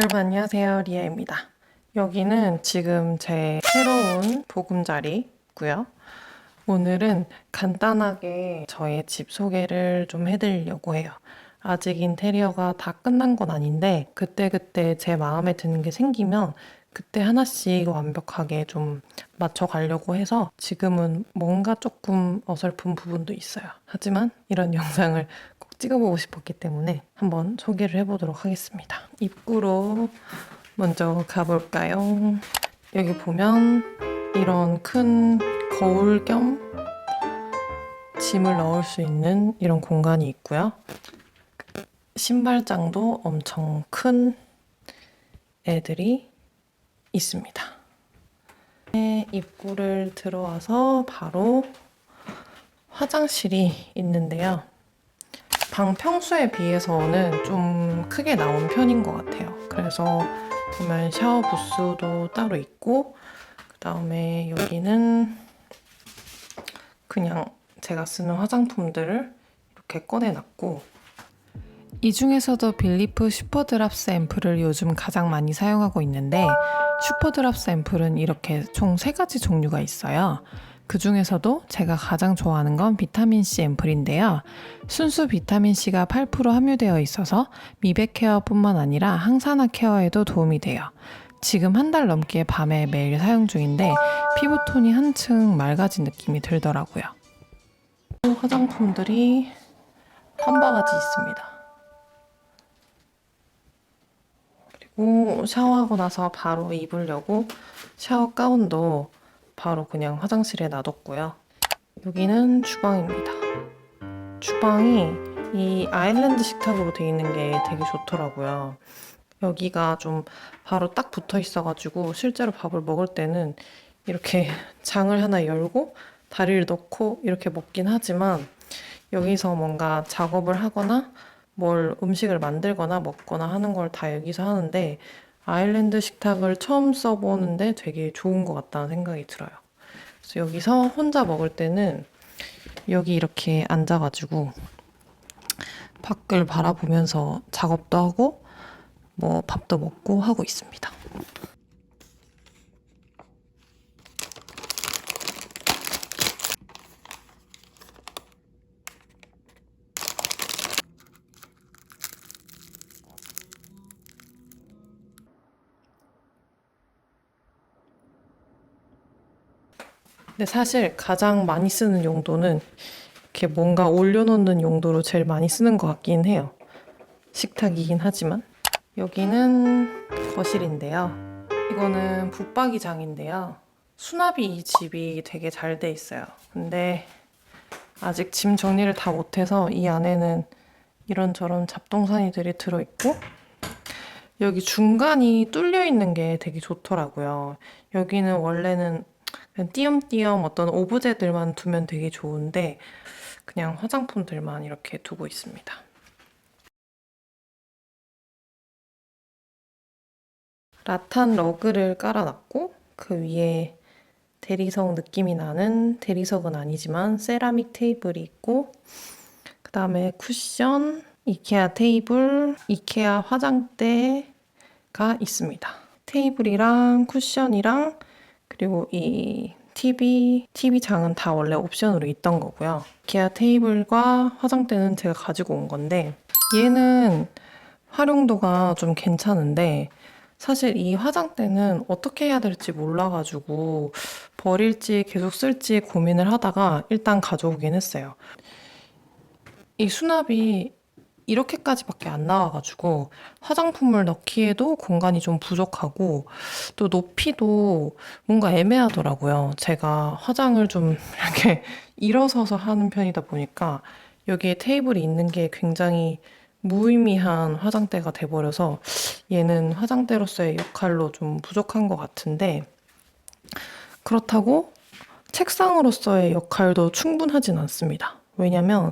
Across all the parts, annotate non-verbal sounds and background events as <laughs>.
여러분 안녕하세요 리아입니다. 여기는 지금 제 새로운 보금자리고요. 오늘은 간단하게 저의 집 소개를 좀 해드리려고 해요. 아직 인테리어가 다 끝난 건 아닌데 그때그때 제 마음에 드는 게 생기면 그때 하나씩 완벽하게 좀 맞춰가려고 해서 지금은 뭔가 조금 어설픈 부분도 있어요. 하지만 이런 <laughs> 영상을 꼭 찍어보고 싶었기 때문에 한번 소개를 해보도록 하겠습니다. 입구로 먼저 가볼까요? 여기 보면 이런 큰 거울 겸 짐을 넣을 수 있는 이런 공간이 있고요. 신발장도 엄청 큰 애들이 있습니다. 네, 입구를 들어와서 바로 화장실이 있는데요. 방 평수에 비해서는 좀 크게 나온 편인 것 같아요. 그래서 보면 샤워 부스도 따로 있고, 그 다음에 여기는 그냥 제가 쓰는 화장품들을 이렇게 꺼내놨고, 이 중에서도 빌리프 슈퍼드랍스 앰플을 요즘 가장 많이 사용하고 있는데 슈퍼드랍스 앰플은 이렇게 총세 가지 종류가 있어요. 그 중에서도 제가 가장 좋아하는 건 비타민C 앰플인데요. 순수 비타민C가 8% 함유되어 있어서 미백 케어뿐만 아니라 항산화 케어에도 도움이 돼요. 지금 한 달 넘게 밤에 매일 사용 중인데 피부톤이 한층 맑아진 느낌이 들더라고요. 화장품들이 한 바가지 있습니다. 그리고 샤워하고 나서 바로 입으려고 샤워 가운도 바로 그냥 화장실에 놔뒀고요. 여기는 주방입니다. 주방이 이 아일랜드 식탁으로 되어 있는 게 되게 좋더라고요. 여기가 좀 바로 딱 붙어 있어가지고 실제로 밥을 먹을 때는 이렇게 <laughs> 장을 하나 열고 다리를 넣고 이렇게 먹긴 하지만 여기서 뭔가 작업을 하거나 뭘 음식을 만들거나 먹거나 하는 걸 다 여기서 하는데 아일랜드 식탁을 처음 써보는데 되게 좋은 것 같다는 생각이 들어요. 그래서 여기서 혼자 먹을 때는 여기 이렇게 앉아가지고 밖을 바라보면서 작업도 하고 뭐 밥도 먹고 하고 있습니다. 근데 사실 가장 많이 쓰는 용도는 이렇게 뭔가 올려놓는 용도로 제일 많이 쓰는 것 같긴 해요. 식탁이긴 하지만. 여기는 거실인데요. 이거는 붙박이장인데요. 수납이 이 집이 되게 잘 돼 있어요. 근데 아직 짐 정리를 다 못해서 이 안에는 이런저런 잡동사니들이 들어있고 여기 중간이 뚫려 있는 게 되게 좋더라고요. 여기는 원래는 그냥 띄엄띄엄 어떤 오브제들만 두면 되게 좋은데 그냥 화장품들만 이렇게 두고 있습니다. 라탄 러그를 깔아놨고 그 위에 대리석 느낌이 나는 대리석은 아니지만 세라믹 테이블이 있고 그 다음에 쿠션, 이케아 테이블, 이케아 화장대가 있습니다. 테이블이랑 쿠션이랑 그리고 이 TV, TV장은 다 원래 옵션으로 있던 거고요. 기아 테이블과 화장대는 제가 가지고 온 건데 얘는 활용도가 좀 괜찮은데 사실 이 화장대는 어떻게 해야 될지 몰라가지고 버릴지 계속 쓸지 고민을 하다가 일단 가져오긴 했어요. 이 수납이 이렇게까지밖에 안 나와가지고 화장품을 넣기에도 공간이 좀 부족하고 또 높이도 뭔가 애매하더라고요. 제가 화장을 좀 <laughs> 이렇게 일어서서 하는 편이다 보니까 여기에 테이블이 있는 게 굉장히 무의미한 화장대가 돼버려서 얘는 화장대로서의 역할로 좀 부족한 것 같은데 그렇다고 책상으로서의 역할도 충분하진 않습니다. 왜냐면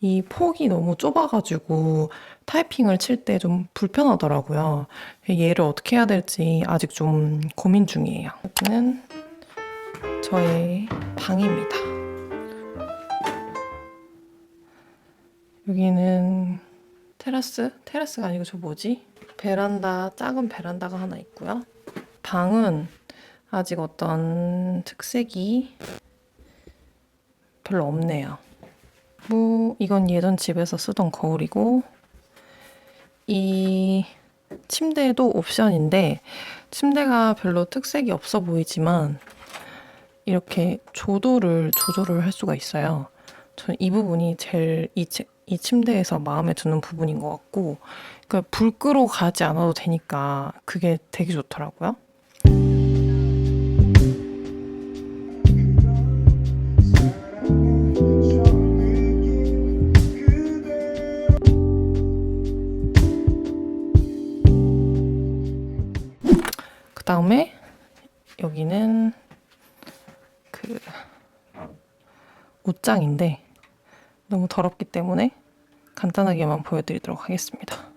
이 폭이 너무 좁아가지고 타이핑을 칠 때 좀 불편하더라고요. 얘를 어떻게 해야 될지 아직 좀 고민 중이에요. 여기는 저의 방입니다. 여기는 테라스? 테라스가 아니고 저 뭐지? 베란다, 작은 베란다가 하나 있고요. 방은 아직 어떤 특색이 별로 없네요. 뭐 이건 예전 집에서 쓰던 거울이고 이 침대도 옵션인데 침대가 별로 특색이 없어 보이지만 이렇게 조도를 조절을 할 수가 있어요. 저는 이 부분이 제일 이, 치- 이 침대에서 마음에 드는 부분인 것 같고 그러니까 불 끄러 가지 않아도 되니까 그게 되게 좋더라고요. 다음에 여기는 그 옷장인데 너무 더럽기 때문에 간단하게만 보여드리도록 하겠습니다.